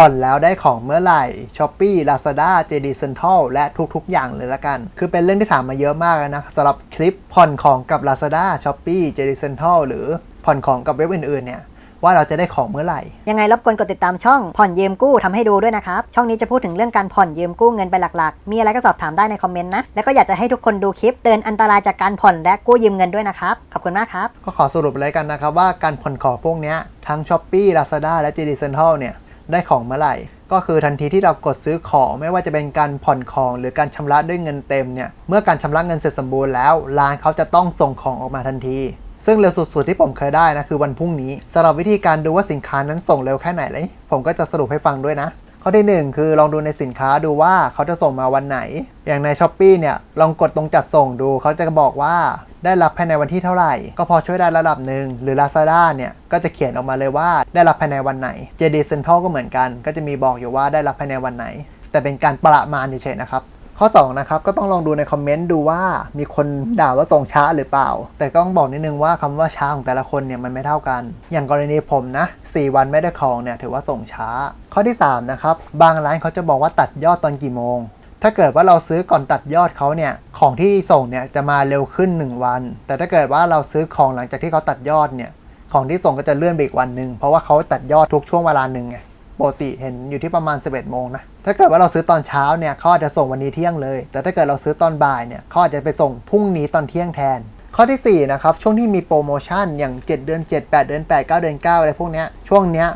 ผ่อนแล้วได้ของเมื่อไหร่ Shopee Lazada JD Central และทุกๆ อย่างเลยละกัน คือเป็นเรื่องที่ถามมาเยอะมากนะสำหรับคลิปผ่อนของกับ Lazada Shopee JD Central หรือผ่อนของกับเว็บอื่นๆเนี่ยว่าเราจะได้ของเมื่อไหร่ ยังไงรบกวนกดติดตามช่องผ่อนยืมกู้ทำให้ดูด้วยนะครับ ช่องนี้จะพูดถึงเรื่องการผ่อนยืมกู้เงินไปหลักๆ มีอะไรก็สอบถามได้ในคอมเมนต์นะ แล้วก็อยากจะให้ทุกคนดูคลิปเตือนอันตรายจากการผ่อนและกู้ยืมเงินด้วยนะครับ ขอบคุณมากครับ ก็ขอสรุปเลยกันนะครับว่าการผ่อนของพวกเนี้ยทั้ง Shopee Lazada และ JD Central เนี่ย ได้ของเมื่อไหร่ ก็คือทันทีที่เรากดซื้อของไม่ว่าจะเป็นการผ่อนของหรือการชำระด้วยเงินเต็มเนี่ยเมื่อการชำระเงินเสร็จสมบูรณ์แล้วร้านเขาจะต้องส่งของออกมาทันทีซึ่งเร็วสุดๆที่ผมเคยได้นะคือวันพรุ่งนี้สำหรับวิธีการดูว่าสินค้านั้นส่งเร็วแค่ไหนเลยผมก็จะสรุปให้ฟังด้วยนะ ข้อที่ 1 คือลองดูในสินค้าดูว่าเขาจะส่งมาวันไหน อย่างใน s h อ p e e เนี่ยลองกดตรงจัดส่งดู เขาจะบอกว่าได้รับภายในวันที่เท่าไหร่ ก็พอช่วยได้ระดับหนึ่งหรือ Lazada เนี่ยก็จะเขียนออกมาเลยว่าได้รับภายในวันไหน JD Central ก็เหมือนกัน ก็จะมีบอกอยู่ว่าได้รับภายในวันไหน แต่เป็นการประมาณเฉยๆนะครับ ข้อ2นะครับก็ต้องลองดูในคอมเมนต์ดูว่ามีคนด่าว่าส่งช้าหรือเปล่า แต่ก็ต้องบอกนิดนึงว่าคำว่าช้าของแต่ละคนเนี่ยมันไม่เท่ากัน อย่างกรณีผมนะ 4 วันไม่ได้ของเนี่ยถือว่าส่งช้า ข้อที่3นะครับบางร้านเขาจะบอกว่าตัดยอดตอนกี่โมง ถ้าเกิดว่าเราซื้อก่อนตัดยอดเขาเนี่ยของที่ส่งเนี่ยจะมาเร็วขึ้น 1 วัน แต่ถ้าเกิดว่าเราซื้อของหลังจากที่เขาตัดยอดเนี่ยของที่ส่งก็จะเลื่อนไปอีกวันหนึ่งเพราะว่าเขาตัดยอดทุกช่วงเวลาหนึ่งไงปกติเห็นอยู่ที่ประมาณ 11โมงนะ ถ้าเกิดว่าเราซื้อตอนเช้าเนี่ยเขาอาจจะส่งวันนี้เที่ยงเลย แต่ถ้าเกิดเราซื้อตอนบ่ายเนี่ยเขาอาจจะไปส่งพรุ่งนี้ตอนเที่ยงแทน ข้อทีสี่4นะครับช่วงที่มีโปรโมชั่นอย่าง 7 เดือน 7 8 เดือน 8 9 เดือน 9 อะไรพวกเนี้ยช่วงเนี้ย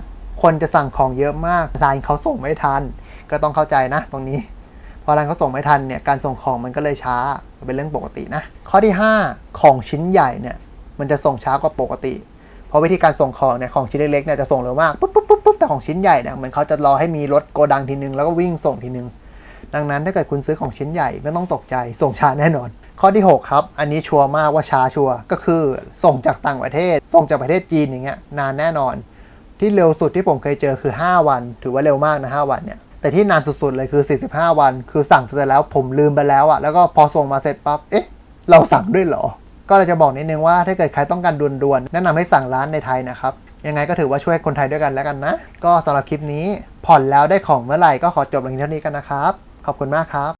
คนจะสั่งของเยอะมากร้านเขาส่งไม่ทัน ก็ต้องเข้าใจนะตรงนี้พอร้านเขาส่งไม่ทันเนี่ยการส่งของมันก็เลยช้าเป็นเรื่องปกตินะข้อที่ 5 ของชิ้นใหญ่เนี่ยมันจะส่งช้ากว่าปกติ เพราะวิธีการส่งของเนี่ยของชิ้นเล็กๆเนี่ยจะส่งเร็วมากปุ๊บปุ๊บปุ๊บ แต่ของชิ้นใหญ่เนี่ยเหมือนเขาจะรอให้มีรถโกดังทีนึงแล้วก็วิ่งส่งทีนึง ดังนั้นถ้าเกิดคุณซื้อของชิ้นใหญ่ไม่ต้องตกใจส่งช้าแน่นอน ข้อที่ 6 ครับ อันนี้ชัวร์มากว่าช้าชัวร์ก็คือส่งจากต่างประเทศ ส่งจากประเทศจีนอย่างเงี้ยนานแน่นอน ที่เร็วสุดที่ผมเคยเจอคือ 5 วัน ถือว่าเร็วมากนะ5วันเนี่ยแต่ที่นานสุดๆเลยคือ 45 วัน คือสั่งเสร็จแล้วผมลืมไปแล้วอะแล้วก็พอส่งมาเสร็จปั๊บเอ๊ะเราสั่งด้วยเหรอก็เลยจะบอกนิดนึงว่าถ้าเกิดใครต้องการด่วนๆแนะนำให้สั่งร้านในไทยนะครับ ยังไงก็ถือว่าช่วยคนไทยด้วยกันแล้วกันนะ ก็สำหรับคลิปนี้ผ่อนแล้วได้ของเมื่อไหร่ก็ขอจบลงเท่านี้กันนะครับ ขอบคุณมากครับ